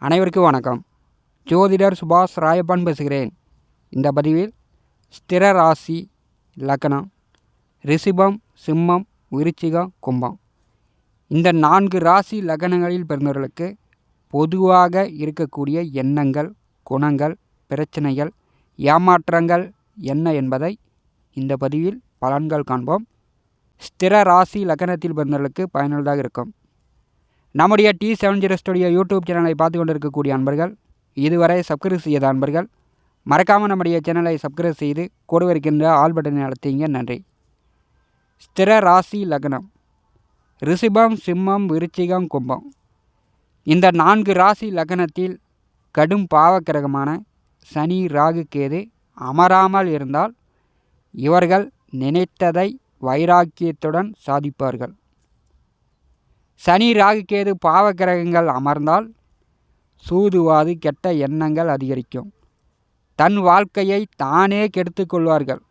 அனைவருக்கும் வணக்கம். ஜோதிடர் சுபாஷ் ராயப்பன் பேசுகிறேன். இந்த பதிவில் ஸ்திர ராசி லக்னம் ரிஷிபம் சிம்மம் விருச்சிகம் கும்பம். இந்த நான்கு ராசி லக்னங்களில் பிறந்தவர்களுக்கு பொதுவாக இருக்கக்கூடிய எண்ணங்கள் குணங்கள் பிரச்சனைகள் ஏமாற்றங்கள் என்ன என்பதை இந்த பதிவில் பலன்கள் காண்போம். ஸ்திர ராசி லக்னத்தில் பிறந்தவர்களுக்கு பயனுள்ளதாக இருக்கும். நம்முடைய T seven zero studio YouTube சேனலை பார்த்து கொண்டிருக்கக்கூடிய அன்பர்கள் இதுவரை சப்ஸ்கிரைப் செய்யாத அன்பர்கள் மறக்காமல் நம்முடைய சேனலை சப்ஸ்கிரைப் செய்து கூட இருக்கின்ற ஆல் பட்டனை அழுத்திங்க நன்றி. ஸ்திர ராசி லக்னம். ரிஷிபம் சிம்மம் விருச்சிகம் கும்பம். இந்த நான்கு ராசி லக்னத்தில் கடும் பாவக்கிரகமான சனி ராகு கேது அமராமல் இருந்தால் இவர்கள் நினைத்ததை வைராக்கியத்துடன் சாதிப்பார்கள். சனி ராகு கேது பாவக்கிரகங்கள் அமர்ந்தால் சூதுவாது கெட்ட எண்ணங்கள் அதிகரிக்கும். தன் வாழ்க்கையை தானே கெடுத்து கொள்வார்கள்.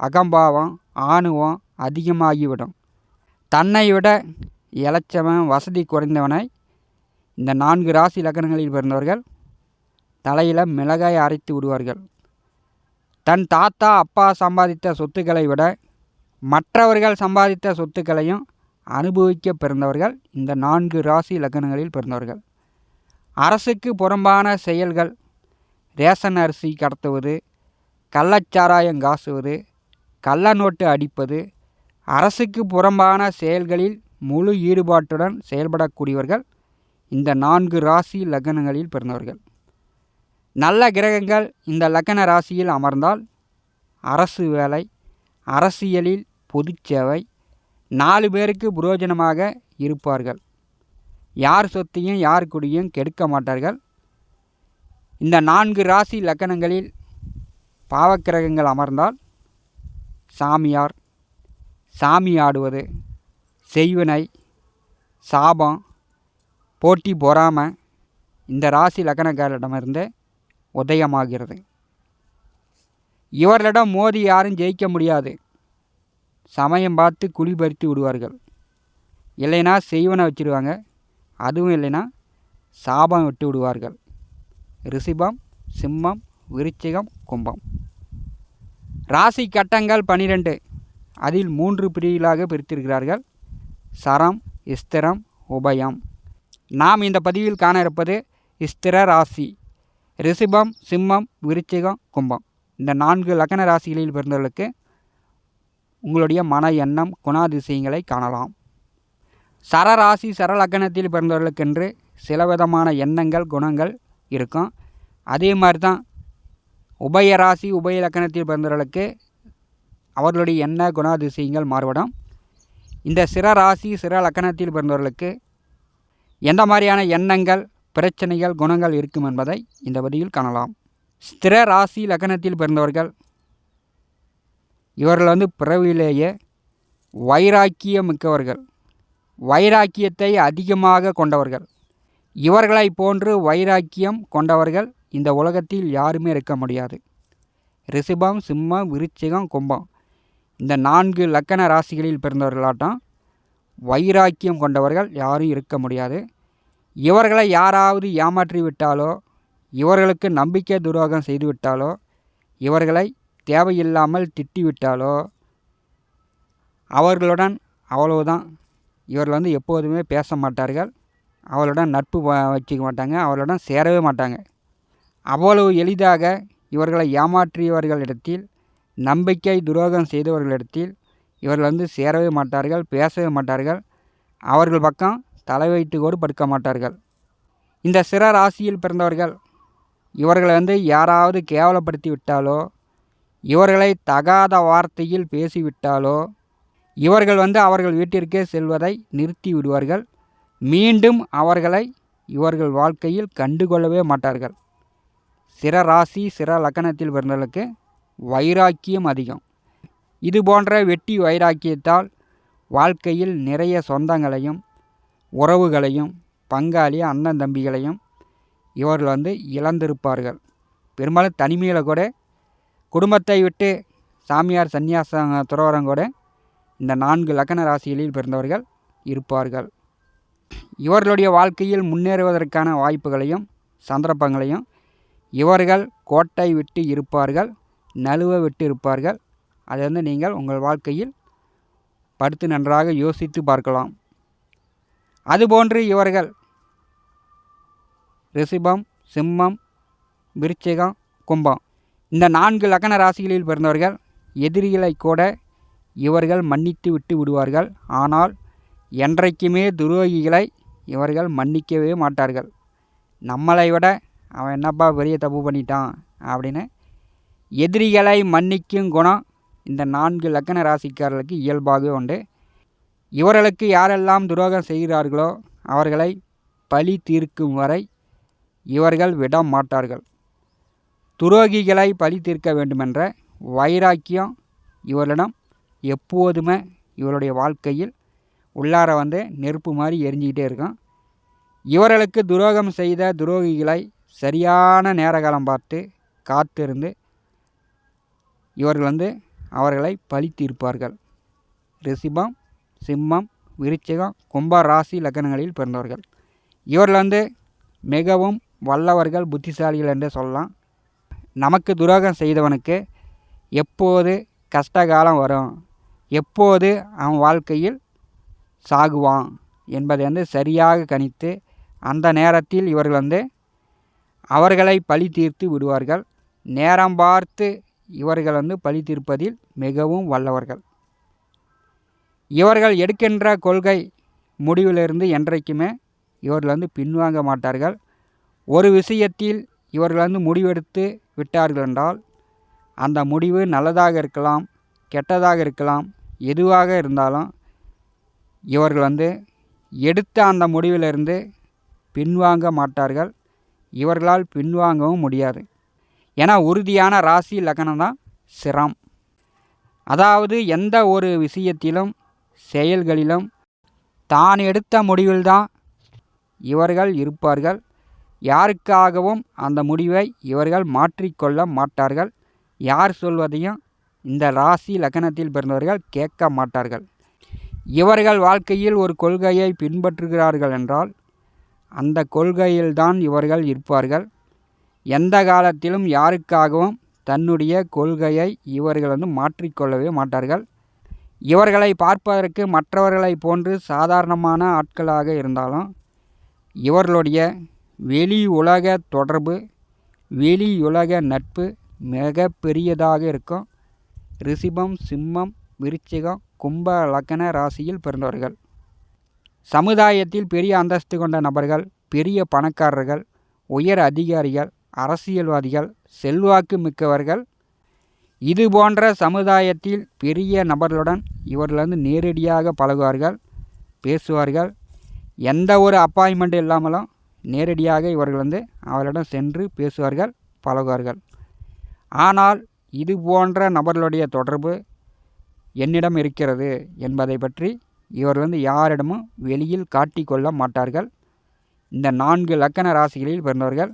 அகம்பாவம் ஆணுவம் அதிகமாகிவிடும். தன்னை விட இளைச்சவன் வசதி குறைந்தவனை இந்த நான்கு ராசி லக்கணங்களில் பிறந்தவர்கள் தலையில் மிளகாய் அரைத்து விடுவார்கள். தன் தாத்தா அப்பா சம்பாதித்த சொத்துக்களை விட மற்றவர்கள் சம்பாதித்த சொத்துக்களையும் அனுபவிக்க பிறந்தவர்கள் இந்த நான்கு ராசி லக்னங்களில் பிறந்தவர்கள். அரசுக்கு புறம்பான செயல்கள் ரேஷன் அரிசி கடத்துவது கள்ளச்சாராயம் காசுவது கள்ள நோட்டு அடிப்பது அரசுக்கு புறம்பான செயல்களில் முழு ஈடுபாட்டுடன் செயல்படக்கூடியவர்கள் இந்த நான்கு ராசி லக்னங்களில் பிறந்தவர்கள். நல்ல கிரகங்கள் இந்த லக்ன ராசியில் அமர்ந்தால் அரசு வேலை அரசியலில் பொதுச்சேவை நாலு பேருக்கு புரோஜனமாக இருப்பார்கள். யார் சொத்தையும் யார் குடியும் கெடுக்க மாட்டார்கள். இந்த நான்கு ராசி லக்கணங்களில் பாவக்கிரகங்கள் அமர்ந்தால் சாமியார் சாமி ஆடுவது செய்வினை சாபம் போட்டி பொறாமை இந்த ராசி லக்கணக்காரிடமிருந்து உதயமாகிறது. இவர்களிடம் மோதி யாரும் ஜெயிக்க முடியாது. சமயம் பார்த்து குழி பறித்து விடுவார்கள். இல்லைன்னா செய்வனை வச்சுருவாங்க. அதுவும் இல்லைன்னா சாபம் விட்டு விடுவார்கள். ரிஷிபம் சிம்மம் விருச்சிகம் கும்பம். ராசி கட்டங்கள் பனிரெண்டு. அதில் மூன்று பிரிவுகளாக பிரித்திருக்கிறார்கள். சரம் ஸ்திரம் உபயம். நாம் இந்த பதிவில் காண இருப்பது ஸ்திர ராசி. ரிஷிபம் சிம்மம் விருச்சிகம் கும்பம். இந்த நான்கு லக்ன ராசிகளில் பிறந்தவர்களுக்கு உங்களுடைய மன எண்ணம் குணாதிசயங்களை காணலாம். சரராசி சரலக்கணத்தில் பிறந்தவர்களுக்கென்று சில விதமான எண்ணங்கள் குணங்கள் இருக்கும். அதே மாதிரி தான் உபயராசி உபயலக்கணத்தில் பிறந்தவர்களுக்கு அவர்களுடைய எண்ண குணாதிசயங்கள் மாறுபடும். இந்த சிற ராசி சிற லக்கணத்தில் பிறந்தவர்களுக்கு எந்த மாதிரியான எண்ணங்கள் பிரச்சனைகள் குணங்கள் இருக்கும் என்பதை இந்த பதிவில் காணலாம். ஸ்திர ராசி லக்கணத்தில் பிறந்தவர்கள் இவர்கள் வந்து பிறவியிலேயே வைராக்கியம் மிக்கவர்கள் வைராக்கியத்தை அதிகமாக கொண்டவர்கள். இவர்களை போன்று வைராக்கியம் கொண்டவர்கள் இந்த உலகத்தில் யாருமே இருக்க முடியாது. ரிஷிபம் சிம்மம் விருச்சிகம் கும்பம். இந்த நான்கு லக்கண ராசிகளில் பிறந்தவர்களாட்டம் வைராக்கியம் கொண்டவர்கள் யாரும் இருக்க முடியாது. இவர்களை யாராவது ஏமாற்றி விட்டாலோ இவர்களுக்கு நம்பிக்கை துரோகம் செய்துவிட்டாலோ இவர்களை தேவையில்லாமல் திட்டிவிட்டாலோ அவர்களுடன் அவ்வளவுதான். இவர்கள் வந்து எப்போதுமே பேச மாட்டார்கள். அவர்களுடன் நட்பு வச்சுக்க மாட்டாங்க. அவர்களுடன் சேரவே மாட்டாங்க. அவ்வளவு எளிதாக இவர்களை ஏமாற்றியவர்களிடத்தில் நம்பிக்கை துரோகம் செய்தவர்களிடத்தில் இவர்கள் வந்து சேரவே மாட்டார்கள் பேசவே மாட்டார்கள். அவர்கள் பக்கம் தலை வைத்து கூட படுக்க மாட்டார்கள். இந்த சிற ராசியில் பிறந்தவர்கள் இவர்களை வந்து யாராவது கேவலப்படுத்தி விட்டாலோ இவர்களை தகாத வார்த்தையில் பேசிவிட்டாலோ? இவர்கள் வந்து அவர்கள் வீட்டிற்கே செல்வதை நிறுத்தி விடுவார்கள். மீண்டும் அவர்களை இவர்கள் வாழ்க்கையில் கண்டுகொள்ளவே மாட்டார்கள். சிற ராசி சிற லக்கணத்தில் பிறந்தவர்களுக்கு வைராக்கியம் அதிகம். இது போன்ற வெட்டி வைராக்கியத்தால் வாழ்க்கையில் நிறைய சொந்தங்களையும் உறவுகளையும் பங்காளி அண்ணன் தம்பிகளையும் இவர்கள் வந்து இழந்திருப்பார்கள். பெரும்பாலும் தனிமையில் கூட குடும்பத்தை விட்டு சாமியார் சந்நியாச துறவரம் கூட இந்த நான்கு லக்கண ராசிகளில் பிறந்தவர்கள் இருப்பார்கள். இவர்களுடைய வாழ்க்கையில் முன்னேறுவதற்கான வாய்ப்புகளையும் சந்தர்ப்பங்களையும் இவர்கள் கோட்டை விட்டு இருப்பார்கள் நழுவ விட்டு இருப்பார்கள். அதை வந்து நீங்கள் உங்கள் வாழ்க்கையில் படுத்து நன்றாக யோசித்து பார்க்கலாம். அதுபோன்று இவர்கள் ரிஷிபம் சிம்மம் விருச்சிகம் கும்பம். இந்த நான்கு லக்ன ராசிகளில் பிறந்தவர்கள் எதிரிகளை கூட இவர்கள் மன்னித்து விட்டு விடுவார்கள். ஆனால் என்றைக்குமே துரோகிகளை இவர்கள் மன்னிக்கவே மாட்டார்கள். நம்மளை விட அவன் என்னப்பா பெரிய தப்பு பண்ணிட்டான் அப்படின்னு எதிரிகளை மன்னிக்கும் குணம் இந்த நான்கு லக்கண ராசிக்காரர்களுக்கு இயல்பாகவே உண்டு. இவர்களுக்கு யாரெல்லாம் துரோகம் செய்கிறார்களோ அவர்களை பழி தீர்க்கும் வரை இவர்கள் விட மாட்டார்கள் துரோகிகளை பழி தீர்க்க வேண்டுமென்ற வைராக்கியம் இவர்களிடம் எப்போதுமே இவருடைய வாழ்க்கையில் உள்ளார வந்து நெருப்பு மாதிரி எரிஞ்சிக்கிட்டே இருக்கும் இவர்களுக்கு துரோகம் செய்த துரோகிகளை சரியான நேரகாலம் பார்த்து காத்திருந்து இவர்கள் வந்து அவர்களை பழி தீர்ப்பார்கள். ரிஷிபம் சிம்மம் விருச்சிகம் கும்ப ராசி லக்கணங்களில் பிறந்தவர்கள். இவர்கள் வந்து மிகவும் வல்லவர்கள் புத்திசாலிகள் என்று சொல்லலாம். நமக்கு துரோகம் செய்தவனுக்கு எப்போது கஷ்டகாலம் வரும்? எப்போது அவன் வாழ்க்கையில் சாகுவான்? என்பதை வந்து சரியாக கணித்து அந்த நேரத்தில் இவர்கள் வந்து அவர்களை பழி தீர்த்து விடுவார்கள். நேரம் பார்த்து இவர்கள் வந்து பழி தீர்ப்பதில் மிகவும் வல்லவர்கள். இவர்கள் எடுக்கின்ற கொள்கை முடிவிலிருந்து என்றைக்குமே இவர்கள் வந்து பின்வாங்க மாட்டார்கள். ஒரு விஷயத்தில் இவர்கள் வந்து முடிவெடுத்து விட்டார்கள் என்றால் அந்த முடிவு நல்லதாக இருக்கலாம் கெட்டதாக இருக்கலாம் எதுவாக இருந்தாலும் இவர்கள் வந்து எடுத்த அந்த முடிவிலிருந்து பின்வாங்க மாட்டார்கள். இவர்களால் பின்வாங்கவும் முடியாது. ஏன்னா உறுதியான ராசி லக்னம் தான் சிரம். அதாவது எந்த ஒரு விஷயத்திலும் செயல்களிலும் தான் எடுத்த முடிவில்தான் இவர்கள் இருப்பார்கள். யாருக்காகவும் அந்த முடிவை இவர்கள் மாற்றிக்கொள்ள மாட்டார்கள். யார் சொல்வதையும் இந்த ராசி லக்னத்தில் பிறந்தவர்கள் கேட்க மாட்டார்கள். இவர்கள் வாழ்க்கையில் ஒரு கொள்கையை பின்பற்றுகிறார்கள் என்றால் அந்த கொள்கையில்தான் இவர்கள் இருப்பார்கள். எந்த காலத்திலும் யாருக்காகவும் தன்னுடைய கொள்கையை இவர்கள் வந்து மாற்றிக்கொள்ளவே மாட்டார்கள். இவர்களை பார்ப்பதற்கு மற்றவர்களை போன்று சாதாரணமான ஆட்களாக இருந்தாலும் இவர்களுடைய வெளி உலக தொடர்பு வெளி உலக நட்பு மிக பெரியதாக இருக்கும். ரிஷிபம் சிம்மம் விருச்சிகம் கும்ப லக்கண ராசியில் பிறந்தவர்கள். சமுதாயத்தில் பெரிய அந்தஸ்து கொண்ட நபர்கள் பெரிய பணக்காரர்கள் உயர் அதிகாரிகள் அரசியல்வாதிகள் செல்வாக்கு மிக்கவர்கள். இது போன்ற சமுதாயத்தில் பெரிய நபர்களுடன் இவர்கள் வந்து நேரடியாக பழகுவார்கள் பேசுவார்கள். எந்த ஒரு அப்பாயின்மெண்ட் இல்லாமலும் நேரடியாக இவர்கள் வந்து அவரிடம் சென்று பேசுவார்கள் பழகுவார்கள். ஆனால் இது போன்ற நபர்களுடைய தொடர்பு என்னிடம் இருக்கிறது என்பதை பற்றி இவர் வந்து யாரிடமும் வெளியில் காட்டிக்கொள்ள மாட்டார்கள். இந்த நான்கு லக்கண ராசிகளில் பிறந்தவர்கள்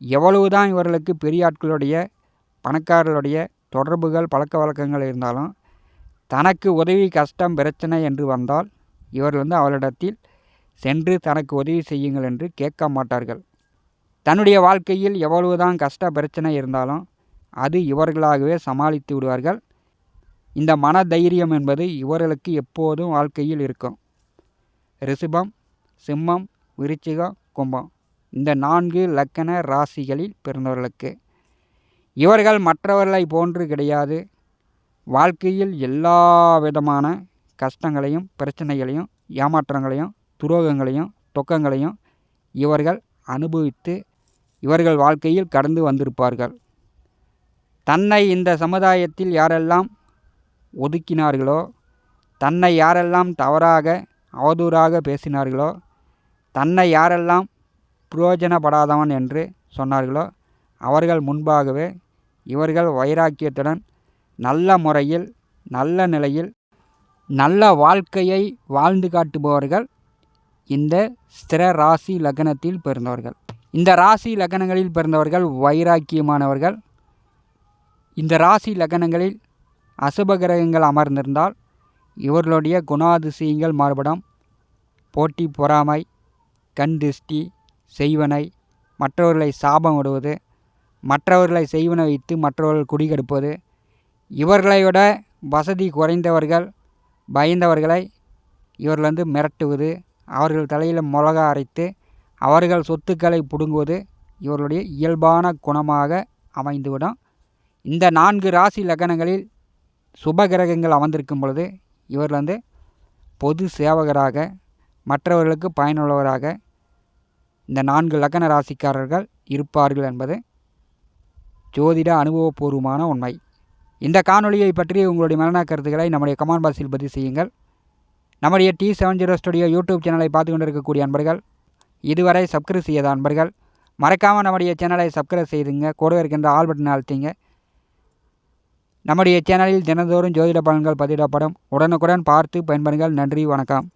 எவ்வளவுதான் இவர்களுக்கு பெரிய ஆட்களுடைய பணக்காரர்களுடைய தொடர்புகள் பழக்க வழக்கங்கள் இருந்தாலும் தனக்கு உதவி கஷ்டம் பிரச்சனை என்று வந்தால் இவர்கள் வந்து அவரிடத்தில் சென்று தனக்கு உதவி செய்யுங்கள் என்று கேட்க மாட்டார்கள். தன்னுடைய வாழ்க்கையில் எவ்வளவுதான் கஷ்ட பிரச்சனை இருந்தாலும் அது இவர்களாகவே சமாளித்து விடுவார்கள். இந்த மன தைரியம் என்பது இவர்களுக்கு எப்போதும் வாழ்க்கையில் இருக்கும். ரிஷபம் சிம்மம் விருச்சிகம் கும்பம் இந்த நான்கு லக்கண ராசிகளில் பிறந்தவர்களுக்கு. இவர்கள் மற்றவர்களை போன்று கிடையாது. வாழ்க்கையில் எல்லா விதமான கஷ்டங்களையும் பிரச்சனைகளையும் ஏமாற்றங்களையும் துரோகங்களையும் தொக்கங்களையும் இவர்கள் அனுபவித்து இவர்கள் வாழ்க்கையில் கடந்து வந்திருப்பார்கள். தன்னை இந்த சமுதாயத்தில் யாரெல்லாம் ஒதுக்கினார்களோ தன்னை யாரெல்லாம் தவறாக அவதூறாக பேசினார்களோ தன்னை யாரெல்லாம் புரோஜனப்படாதவன் என்று சொன்னார்களோ அவர்கள் முன்பாகவே இவர்கள் வைராக்கியத்துடன் நல்ல முறையில் நல்ல நிலையில் நல்ல வாழ்க்கையை வாழ்ந்து காட்டுபவர்கள் இந்த ஸ்திர ராசி லக்னத்தில் பிறந்தவர்கள். இந்த ராசி லக்னங்களில் பிறந்தவர்கள் வைராக்கியமானவர்கள். இந்த ராசி லக்னங்களில் அசுப கிரகங்கள் அமர்ந்திருந்தால் இவர்களுடைய குணாதிசயங்கள் மாறுபடும். போட்டி பொறாமை கண் திருஷ்டி செய்வனை மற்றவர்களை சாபம் விடுவது மற்றவர்களை செய்வனை வைத்து மற்றவர்கள் குடிகெடுப்பது இவர்களை விட வசதி குறைந்தவர்கள் பயந்தவர்களை இவர்கள் வந்து மிரட்டுவது. அவர்கள் தலையில் மிளகா அரைத்து அவர்கள் சொத்துக்களை பிடுங்குவது இவர்களுடைய இயல்பான குணமாக அமைந்துவிடும். இந்த நான்கு ராசி லக்னங்களில் சுப கிரகங்கள் அமர்ந்திருக்கும் பொழுது இவர்கள் வந்து பொது சேவகராக மற்றவர்களுக்கு பயனுள்ளவராக இந்த நான்கு லக்ன ராசிக்காரர்கள் இருப்பார்கள் என்பது ஜோதிட அனுபவபூர்வமான உண்மை. இந்த காணொலியை பற்றி உங்களுடைய மரண கருத்துக்களை நம்முடைய கமெண்ட் பாக்ஸில் பதிவு செய்யுங்கள். நம்முடைய T seven zero studio YouTube சேனலை பார்த்து கொண்டிருக்கக்கூடிய அன்பர்கள் இதுவரை சப்ஸ்கிரைப் செய்யாத அன்பர்கள் மறக்காமல் நம்முடைய சேனலை சப்ஸ்கிரைப் செய்துங்க கூட இருக்கின்ற ஆல் பட்டன் அழுத்திங்க. நம்முடைய சேனலில் தினந்தோறும் ஜோதிட பலன்கள் பதிவிடப்படும். உடனுக்குடன் பார்த்து பயன்பெறுங்கள். நன்றி வணக்கம்.